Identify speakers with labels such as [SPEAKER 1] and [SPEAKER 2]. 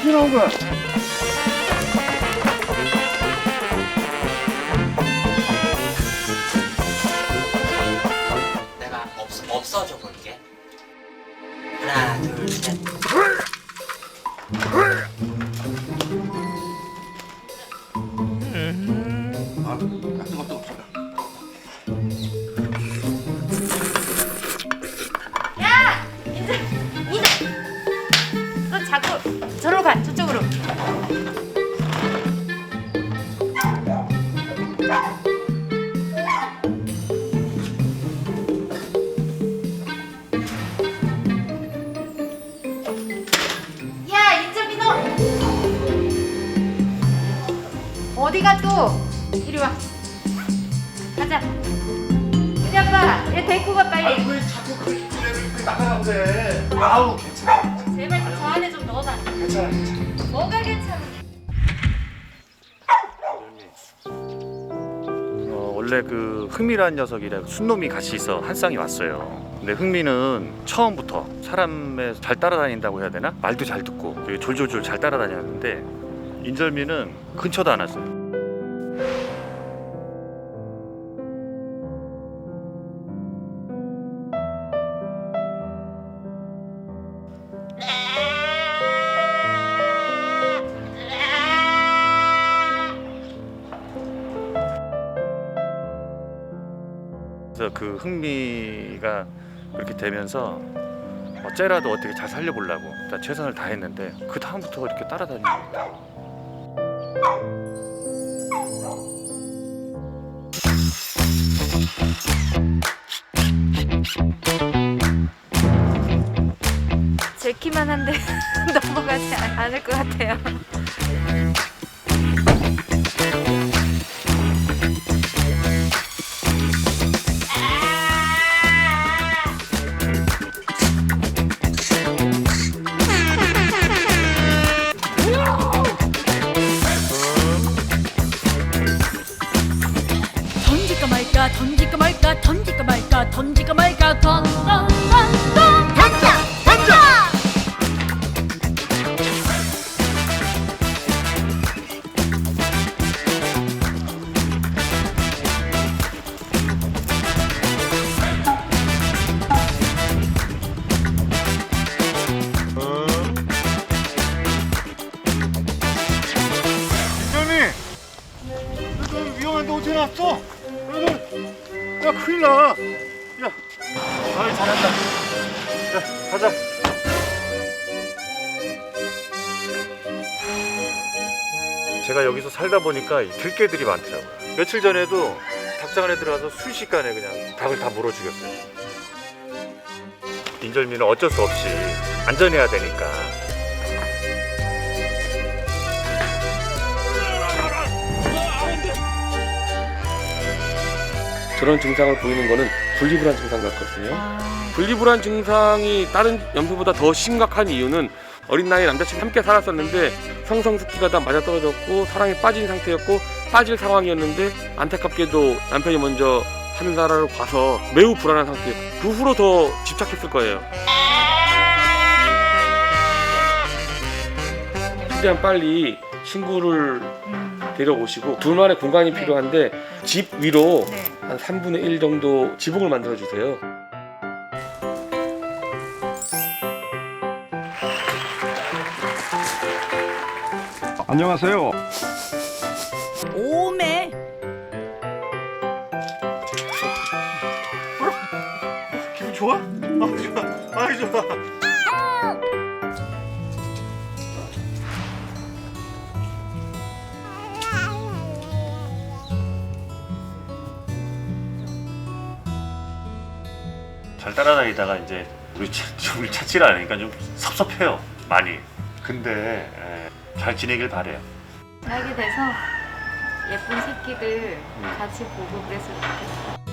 [SPEAKER 1] 나온 거야?
[SPEAKER 2] 내가 없, 없어져 볼게. 하나, 둘, 셋.
[SPEAKER 1] 아, 같은 것도 없어.
[SPEAKER 3] 자꾸 저로 가 저쪽으로. 야 인재민호 어디가 또 이리 와 가자 우리 아빠 얘 데리고 가 빨리
[SPEAKER 1] 왜 자꾸 그 노래를 나가라고 그래? 아우, 괜찮아. 괜찮아.
[SPEAKER 3] 뭐가 괜찮아
[SPEAKER 4] 어, 원래 그 흥미라는 녀석이랑 순놈이 같이 있어 한 쌍이 왔어요. 근데 흥미는 처음부터 사람에 잘 따라다닌다고 해야 되나? 말도 잘 듣고 되게 졸졸졸 잘 따라다녔는데 인절미는 근처도 안 왔어요. 그 흥미가 그렇게 되면서 어째라도 어떻게 잘 살려보려고 최선을 다했는데 그 다음부터 이렇게 따라다니는 거예요.
[SPEAKER 3] 제 키만 한데 넘어가지 않- 않을 것 같아요.
[SPEAKER 5] 던질까 말까 말까 던던 던던 던져 던져
[SPEAKER 1] 인절미! 너좀 위험한데 어떻게? 야, 야, 큰일 나. 야, 아이, 잘한다. 야, 가자.
[SPEAKER 4] 제가 여기서 살다 보니까 이 들개들이 많더라고요. 며칠 전에도 닭장 안에 들어가서 순식간에 그냥 닭을 다 물어 죽였어요. 인절미는 어쩔 수 없이 안전해야 되니까
[SPEAKER 6] 저런 증상을 보이는 거는 분리불안 증상 같거든요. 분리불안 증상이 다른 염소보다 더 심각한 이유는 어린 나이에 남자친구 함께 살았었는데 성성스키가 다 맞아떨어졌고 사랑에 빠진 상태였고 빠질 상황이었는데 안타깝게도 남편이 먼저 하늘나라를 봐서 매우 불안한 상태. 그 후로 더 집착했을 거예요. 최대한 빨리 친구를 데려오시고 둘만의 공간이 필요한데 집 위로
[SPEAKER 3] 네.
[SPEAKER 6] 한 3분의 1 정도 지붕을 만들어 주세요.
[SPEAKER 1] 안녕하세요.
[SPEAKER 5] 오메
[SPEAKER 1] 기분 좋아? 아, 좋아. 아, 좋아.
[SPEAKER 4] 잘 따라다니다가 이제 우리 찾, 우리 찾지를 않으니까 좀 섭섭해요 많이. 근데 에, 잘 지내길 바래요.
[SPEAKER 3] 살게 돼서 예쁜 새끼들 같이 보고 그랬으면 좋겠다.